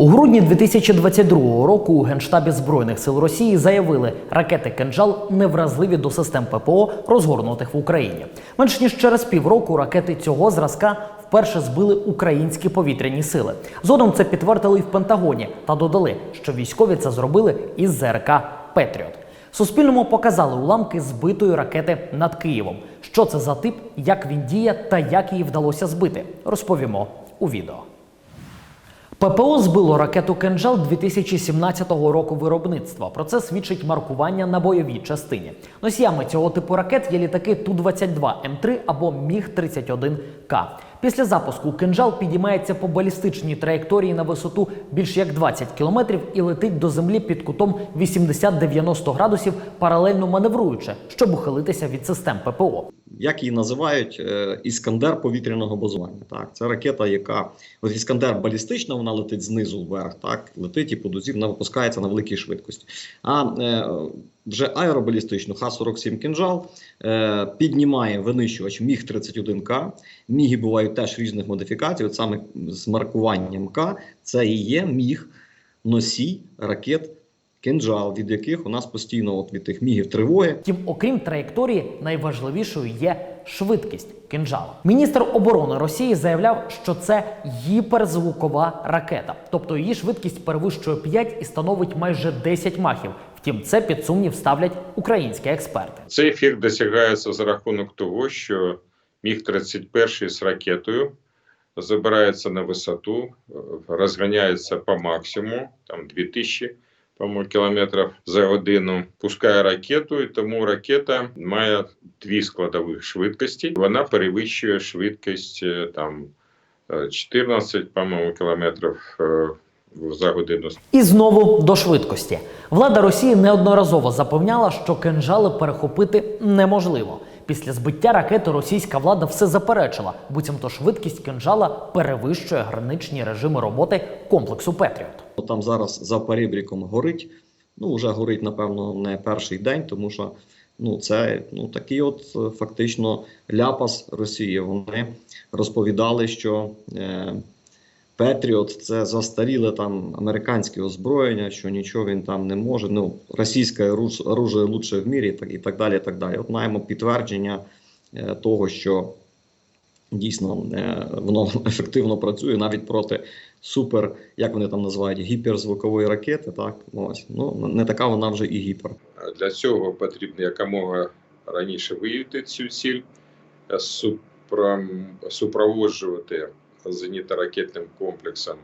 У грудні 2022 року у Генштабі Збройних сил Росії заявили, ракети «Кинджал» невразливі до систем ППО, розгорнутих в Україні. Менш ніж через півроку ракети цього зразка вперше збили українські повітряні сили. Згодом це підтвердили і в Пентагоні та додали, що військові це зробили із ЗРК Петріот. Суспільному показали уламки збитої ракети над Києвом. Що це за тип, як він діє та як її вдалося збити, розповімо у відео. ППО збило ракету «Кинжал» 2017 року виробництва. Про це свідчить маркування на бойовій частині. Носіями цього типу ракет є літаки Ту-22М3 або Міг-31К. Після запуску «Кинжал» підіймається по балістичній траєкторії на висоту більш як 20 кілометрів і летить до землі під кутом 80-90 градусів, паралельно маневруючи, щоб ухилитися від систем ППО. як її називають, е, іскандер повітряного базування. Так, це ракета, яка от іскандер балістична, вона летить знизу вверх, так летить і по дузі вона випускається на великій швидкості. А е, вже аеробалістичну Х-47 кінжал е, піднімає винищувач Міг 31К. Міги бувають теж різних модифікацій. От саме з маркуванням К це і є міг носій ракет. Кинджал, від яких у нас постійно от від тих мігів тривоги Втім, окрім траєкторії, найважливішою є швидкість кинджала. Міністр оборони Росії заявляв, що це гіперзвукова ракета, тобто її швидкість перевищує 5 і становить майже 10 махів. Втім, це під сумнів ставлять українські експерти. Цей ефект досягається за рахунок того, що міг 31 з ракетою забирається на висоту, е, розганяється по максимуму, там 2000 по-моєму, кілометрів за годину, пускає ракету, і тому ракета має дві складових швидкості. Вона перевищує швидкість е, там е, 14, по-моєму, кілометрів е, за годину. І знову до швидкості. Влада Росії неодноразово запевняла, що кинжали перехопити неможливо. Після збиття ракети російська влада все заперечила, буцімто швидкість кинжала перевищує граничні режими роботи комплексу Петріот. Там зараз за перебріком горить. Ну, вже горить, напевно, не перший день, тому що ну, це ну, такий от е, фактично ляпас Росії. Вони розповідали, що е, Петріот це застаріле там американське озброєння, що нічого він там не може. Ну, російське оруж- оружие лучше в мірі, так, і так далі. І так далі. От маємо підтвердження е, того, що дійсно е, воно ефективно працює навіть проти супер, як вони там називають, гіперзвукової ракети. Так, ось ну не така вона вже і гіпер. Для цього потрібно якомога раніше виявити цю ціль, е, супроводжувати зенітно-ракетним комплексом,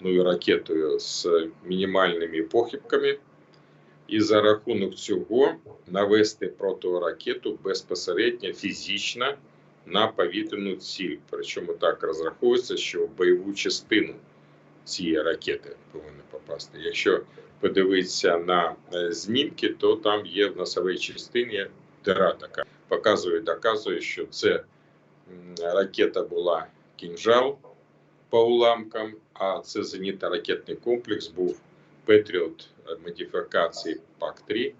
ну і ракетою з мінімальними похибками, і за рахунок цього навести протиракету безпосередньо фізично на повітряну ціль. Причому так розраховується, що в бойову частину цієї ракети повинна попасти. Якщо подивитися на е, знімки, то там є в носовій частині дира така. Показує, доказує, що це ракета була кінжал по уламкам, а це зенітно-ракетний комплекс був Петріот модифікації ПАК-3